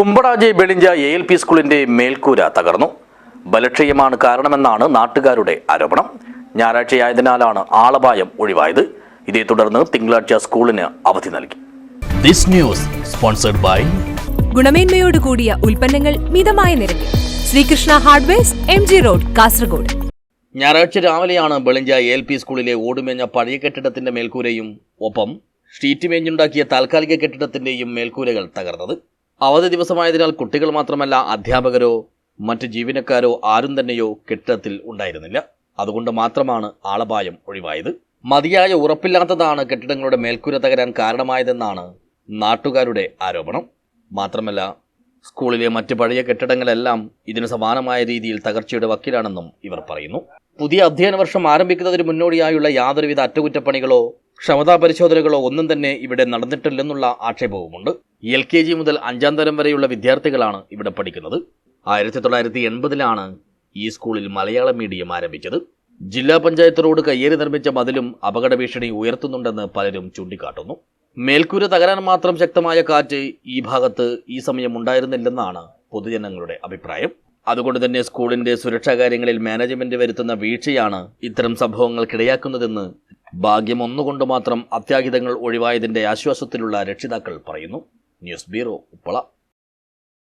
Kumbadaje Belinja A L P സ്കൂളിന്റെ മേൽക്കൂര തകർന്നു. ബലക്ഷയമാണ് കാരണമെന്നാണ് നാട്ടുകാരുടെ ആരോപണം. ഞായറാഴ്ചയായതിനാലാണ് ആളപായം ഒഴിവായത്. ഇതേ തുടർന്ന് തിങ്കളാഴ്ച സ്കൂളിന് അവധി നൽകി. This news sponsored by ഗുണമേന്മയോട് കൂടിയ ഉൽപ്പന്നങ്ങൾ മിതമായ നിരക്കിൽ. Srikrishna hardwares M G road Kasaragod. ഞായറാഴ്ച രാവിലെയാണ് ബെളിഞ്ച എ എൽ പി സ്കൂളിലെ ഓടുമേഞ്ഞ പഴയ കെട്ടിടത്തിന്റെ മേൽക്കൂരയും ഒപ്പം ഷീറ്റ് മേഞ്ഞുണ്ടാക്കിയ താൽക്കാലിക കെട്ടിടത്തിന്റെയും മേൽക്കൂരകൾ തകർന്നത്. അവധി ദിവസമായതിനാൽ കുട്ടികൾ മാത്രമല്ല അധ്യാപകരോ മറ്റ് ജീവനക്കാരോ ആരും തന്നെയോ കെട്ടിടത്തിൽ ഉണ്ടായിരുന്നില്ല. അതുകൊണ്ട് മാത്രമാണ് ആളപായം ഒഴിവായത്. മതിയായ ഉറപ്പില്ലാത്തതാണ് കെട്ടിടങ്ങളുടെ മേൽക്കൂര തകരാൻ കാരണമായതെന്നാണ് നാട്ടുകാരുടെ ആരോപണം. മാത്രമല്ല സ്കൂളിലെ മറ്റ് പഴയ കെട്ടിടങ്ങളെല്ലാം ഇതിന് സമാനമായ രീതിയിൽ തകർച്ചയുടെ വക്കിലാണെന്നും ഇവർ പറയുന്നു. പുതിയ അധ്യയന വർഷം ആരംഭിക്കുന്നതിന് മുന്നോടിയായുള്ള യാതൊരുവിധ അറ്റകുറ്റപ്പണികളോ ക്ഷമതാ പരിശോധനകളോ ഒന്നും തന്നെ ഇവിടെ നടന്നിട്ടില്ലെന്നുള്ള ആക്ഷേപവുമുണ്ട്. എൽ കെ ജി മുതൽ അഞ്ചാം തരം വരെയുള്ള വിദ്യാർത്ഥികളാണ് ഇവിടെ പഠിക്കുന്നത്. ആയിരത്തി തൊള്ളായിരത്തി എൺപതിലാണ് ഈ സ്കൂളിൽ മലയാളം മീഡിയം ആരംഭിച്ചത്. ജില്ലാ പഞ്ചായത്ത് റോഡ് കയ്യേറി നിർമ്മിച്ച മതിലും അപകട ഭീഷണി ഉയർത്തുന്നുണ്ടെന്ന് പലരും ചൂണ്ടിക്കാട്ടുന്നു. മേൽക്കൂര തകരാൻ മാത്രം ശക്തമായ കാറ്റ് ഈ ഭാഗത്ത് ഈ സമയം ഉണ്ടായിരുന്നില്ലെന്നാണ് പൊതുജനങ്ങളുടെ അഭിപ്രായം. അതുകൊണ്ട് തന്നെ സ്കൂളിന്റെ സുരക്ഷാ കാര്യങ്ങളിൽ മാനേജ്മെന്റ് വരുത്തുന്ന വീഴ്ചയാണ് ഇത്തരം സംഭവങ്ങൾക്കിടയാക്കുന്നതെന്ന് ഭാഗ്യം ഒന്നുകൊണ്ട് മാത്രം അത്യാഹിതങ്ങൾ ഒഴിവായതിന്റെ ആശ്വാസത്തിലുള്ള രക്ഷിതാക്കൾ പറയുന്നു. News bureau Uppala